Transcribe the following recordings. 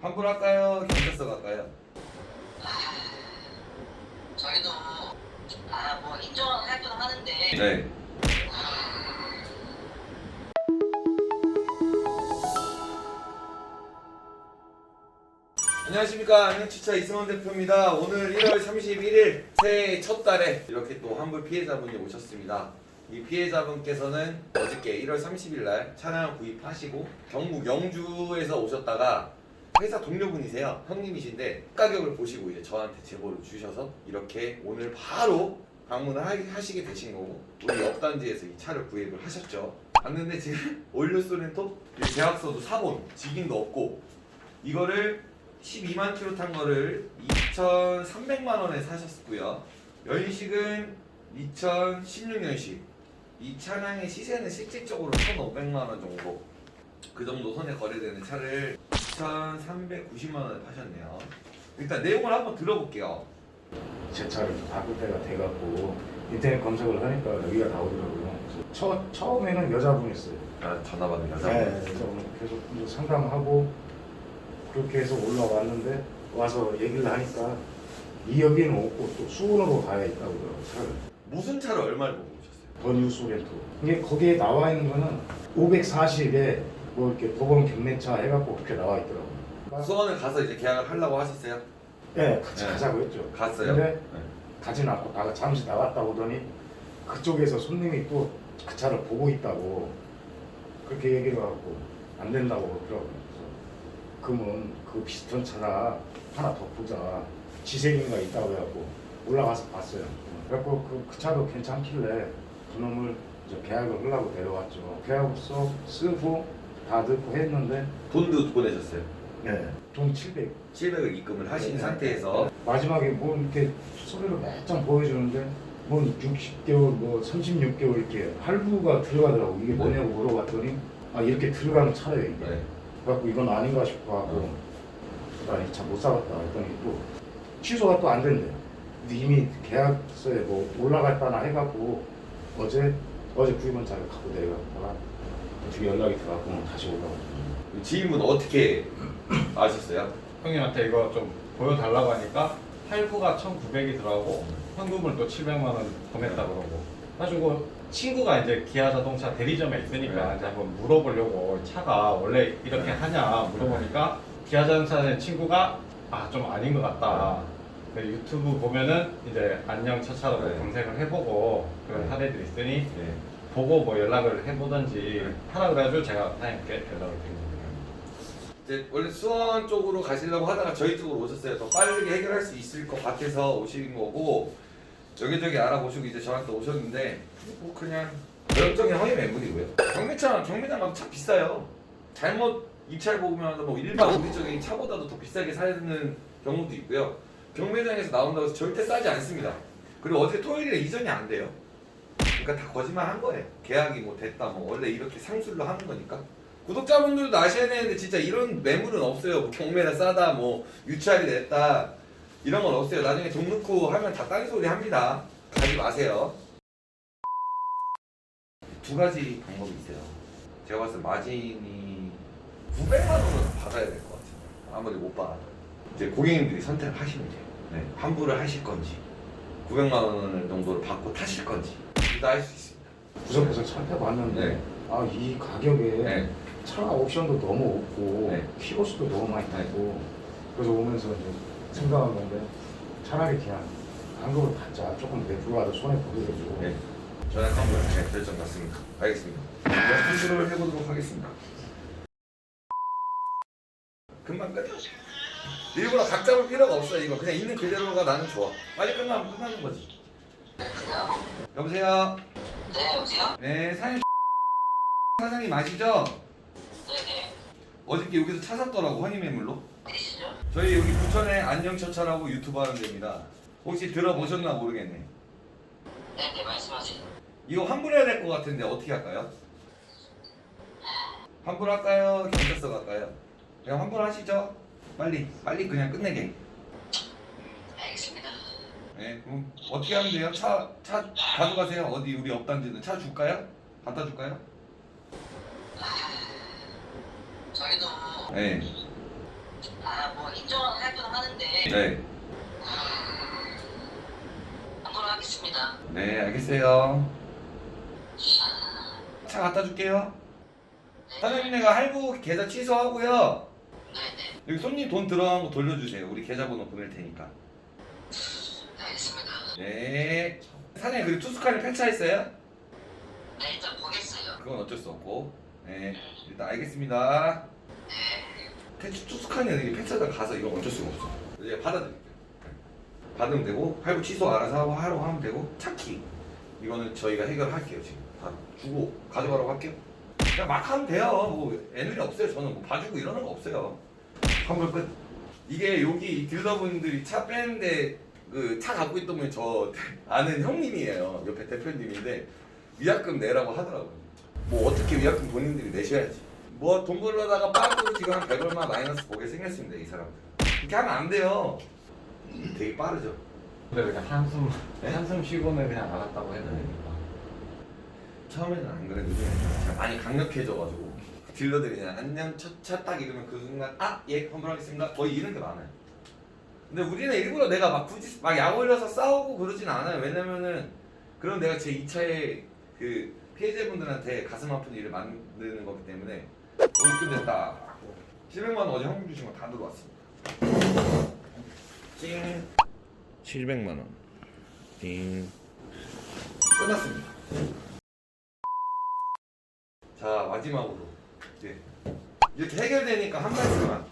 환불 할까요? 경찰서 갈까요? 저희도 아 뭐 인정할 건 하는데 네. 안녕하십니까 안녕추차 이승원 대표입니다. 오늘 1월 31일 새해 첫 달에 이렇게 또 환불 피해자분이 오셨습니다. 이 피해자분께서는 어저께 1월 30일 날 차량을 구입하시고 경북 영주에서 오셨다가 회사 동료분이세요. 형님이신데 가격을 보시고 이제 저한테 제보를 주셔서 이렇게 오늘 바로 방문을 하- 하시게 되신 거고 우리 옆 단지에서 이 차를 구입을 하셨죠. 봤는데 지금 올류 소렌토 계약서도 사본 직인도 없고 이거를 12만 킬로 탄 거를 2,300만 원에 사셨고요. 연식은 2016년식. 이 차량의 시세는 실질적으로 1,500만 원 정도. 그 정도 손에 거래되는 차를 2,390만 원에 파셨네요. 일단 내용을 한번 들어볼게요. 제 차를 좀 바꿀 때가 돼갖고 인터넷 검색을 하니까 여기가 나오더라고요. 그래서 처, 처음에는 여자분이었어요. 아, 전화 받는 네, 그래서 계속 이제 상담하고 그렇게 해서 올라왔는데 와서 얘기를 하니까 이 여기는 없고 또 수원으로 가야 있다고요. 차를. 무슨 차를 얼마를 보고 오셨어요? 더뉴스 렌토. 이게 거기에 나와 있는 거는 540에 뭐 이렇게 법원 경매차 해갖고 그렇게 나와 있더라고요. 수원을 가서 이제 계약을 하려고 하셨어요? 네, 같이 네. 가자고 했죠. 갔어요? 근데 네. 가진 않고 나가 잠시 나갔다 오더니 그쪽에서 손님이 또 그 차를 보고 있다고 그렇게 얘기를 하고 안 된다고 그러더라고요. 그래서 그러면 그 비슷한 차나 하나 더 보자. 지색인가 있다고 해갖고 올라가서 봤어요. 그래갖고 그, 그 차도 괜찮길래 그놈을 이제 계약을 하려고 데려왔죠. 계약서 쓰고 다 넣고 했는데 돈도 보내셨어요? 네. 돈 700. 700을 입금을 하신 네. 상태에서 마지막에 뭐 이렇게 소리를 몇장 보여주는데 뭐 60개월 뭐 36개월 이렇게 할부가 들어가더라고 이게 뭐냐고 물어봤더니 아 이렇게 들어가는 차예요 이게 네. 그래갖고 이건 아닌가 싶어 하고 나이 차못 사겠다 했더니 또 취소가 또 안 된대 근데 이미 계약서에 뭐 올라갔다나 해갖고 어제 어제 구입한 차를 갖고 내려갔다가 어떻게 연락이 들어갔고 다시 올라갔죠 지인분 어떻게 아셨어요? 형님한테 이거 좀 보여달라고 하니까 할부가 1,900이 들어가고 현금을 또 700만 원 보냈다 그러고 가지고 친구가 이제 기아 자동차 대리점에 있으니까 네. 이제 한번 물어보려고 차가 원래 이렇게 하냐 물어보니까 기아 자동차는 친구가 아 좀 아닌 것 같다. 그 유튜브 보면은 이제 안녕 차차라고 네. 검색을 해보고 그런 네. 사례들이 있으니 네. 보고 뭐 연락을 해보든지 네. 하라 그래가지고 제가 사장님께 연락을 드린 겁니다. 이제 원래 수원 쪽으로 가시려고 하다가 저희 쪽으로 오셨어요. 더 빠르게 해결할 수 있을 것 같아서 오신 거고 여기저기 알아보시고 이제 저한테 오셨는데 뭐 그냥 열정의 허위 매물이고요. 경매차 경매장 가면 차 비싸요. 잘못 입찰 보면 뭐 일반 우리적인 차보다도 더 비싸게 사는 경우도 있고요. 경매장에서 나온다고 해서 절대 싸지 않습니다. 그리고 어제 토요일에 이전이 안 돼요. 그러니까 다 거짓말 한 거예요. 계약이 뭐 됐다 뭐 원래 이렇게 상술로 하는 거니까. 구독자분들도 아셔야 되는데 진짜 이런 매물은 없어요. 뭐 경매가 싸다, 뭐 유찰이 됐다 이런 건 없어요. 나중에 돈 넣고 하면 다 딴소리 합니다. 가지 마세요. 두 가지 방법이 있어요. 제가 봤을 때 마진이 900만 원은 받아야 될 것 같아요. 아무리 못 받아. 이제 고객님들이 선택을 하시면 돼요. 네, 환불을 하실 건지 900만 원 정도를 받고 타실 건지 둘다할수 있습니다. 구석구석 살펴봤는데 네. 아 이 가격에 네. 차 옵션도 너무 없고 네. 키로수도 너무 많이 타고 그래서 오면서 이제 생각한 건데 차라리 그냥 한국을 받자 조금 내부가도 손에 보더라도 네. 전화 한번 네, 결정 났습니다. 알겠습니다. 컨트롤 해보도록 하겠습니다. 금방 끝. 일부러 각 잡을 필요가 없어 이거 그냥 있는 그대로가 나는 좋아. 빨리 끝나면 끝나는 거지. 여보세요. 네 여보세요? 네 사장님 사장님 아시죠? 네네 어저께 여기서 차 샀더라고 허니매물로. 어디시죠? 저희 여기 부천에 안녕처차라고 유튜브 하는 데입니다. 혹시 들어보셨나 모르겠네. 네네 말씀하세요 이거 환불해야 될 것 같은데 어떻게 할까요? 환불할까요? 경찰서 갈까요? 그냥 환불하시죠. 빨리 빨리 그냥 끝내게. 네, 그럼 어떻게 하면 돼요? 차 차 가져가세요. 어디 우리 업단지는 차 줄까요? 갖다 줄까요? 저희도 네. 아 뭐 인정할 건 하는데 네. 하겠습니다. 네, 알겠어요. 차 갖다 줄게요. 사장님네가 할부 계좌 취소하고요. 네네 여기 손님 돈 들어간 거 돌려주세요. 우리 계좌번호 보낼 테니까. 네. 사장님 그 투스카니 폐차 있어요? 네 일단 보겠어요. 그건 어쩔 수 없고. 네. 일단 알겠습니다. 태추 투스카니는 이게 폐차장 가서 이건 어쩔 수가 없어. 이제 받아드릴게요. 받으면 되고 할부 취소 알아서 하고 하라고 하면 되고 차키 이거는 저희가 해결할게요 지금 다 주고 가져가라고 할게요. 그냥 막 하면 돼요. 뭐 애누리 없어요. 저는 뭐 봐주고 이러는 거 없어요. 환불 끝. 이게 여기 이 딜러분들이 차 빼는데 그 차 갖고 있던 분이 저 아는 형님이에요. 옆에 대표님인데 위약금 내라고 하더라고요. 뭐 어떻게 위약금 본인들이 내셔야지. 뭐 돈 벌려다가 빠지고 지금 한 100얼마 마이너스 보게 생겼습니다 이 사람들. 그렇게 하면 안 돼요. 되게 빠르죠. 근데 그냥 한숨 네? 한숨 쉬고는 그냥 알았다고 해야 되니까. 처음에는 안 그래도 좀 많이 강력해져가지고 딜러들이 그냥 안녕 첫차 딱 이러면 그 순간 아예 환불하겠습니다 거의 이런 게 많아요 근데 우리는 일부러 내가 막 굳이 막 약 올려서 싸우고 그러진 않아요. 왜냐면은 그럼 내가 제 2차에 그 피해자분들한테 가슴 아픈 일을 만드는 거기 때문에 오늘 끝냈다. 700만 원 어제 현금 주신 거 다 들어왔습니다. 찡 700만 원 띵 끝났습니다. 자 마지막으로. 네. 이렇게 해결되니까 한 말씀만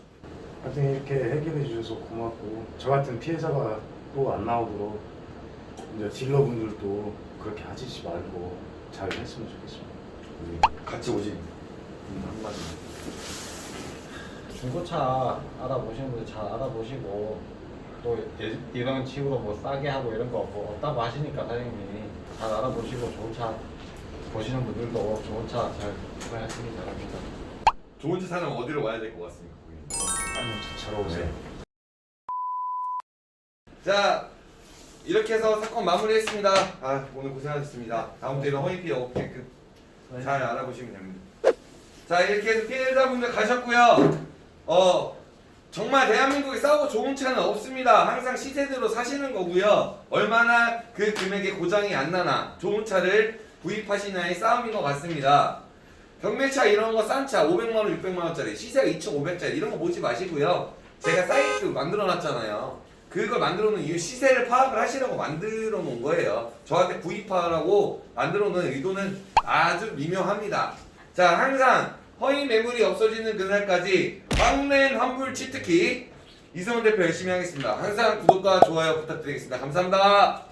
하여튼 이렇게 해결해 주셔서 고맙고 저 같은 피해자가 또 안 나오도록 이제 딜러분들도 그렇게 하시지 말고 잘 했으면 좋겠습니다. 우리 같이 오신 한마디 중고차 알아보시는 분들 잘 알아보시고 또 예- 이런 식으로 뭐 싸게 하고 이런 거 뭐 없다고 하시니까 사장님이 잘 알아보시고 좋은 차 보시는 분들도 좋은 차 잘 구매하시기 바랍니다. 좋은 차 사면 어디로 와야 될 것 같습니까? 안녕 잘 오세요. 자 이렇게 해서 사건 마무리했습니다. 아 오늘 고생하셨습니다. 다음 주에는 허위피해 없게끔 잘 알아보시면 됩니다. 자 이렇게 해서 피해자분들 가셨고요. 어 정말 대한민국에 싸우고 좋은 차는 없습니다. 항상 시세대로 사시는 거고요. 얼마나 그 금액의 고장이 안 나나 좋은 차를 구입하시나의 싸움인 것 같습니다 경매차 이런 거 싼 차 500만 원 600만 원짜리 시세가 2,500짜리 이런 거 보지 마시고요. 제가 사이트 만들어 놨잖아요. 그걸 만들어 놓은 이유 시세를 파악을 하시라고 만들어 놓은 거예요. 저한테 구입하라고 만들어 놓은 의도는 아주 미묘합니다. 자 항상 허위 매물이 없어지는 그날까지 황랜 환불 치트키 이승원 대표 열심히 하겠습니다. 항상 구독과 좋아요 부탁드리겠습니다. 감사합니다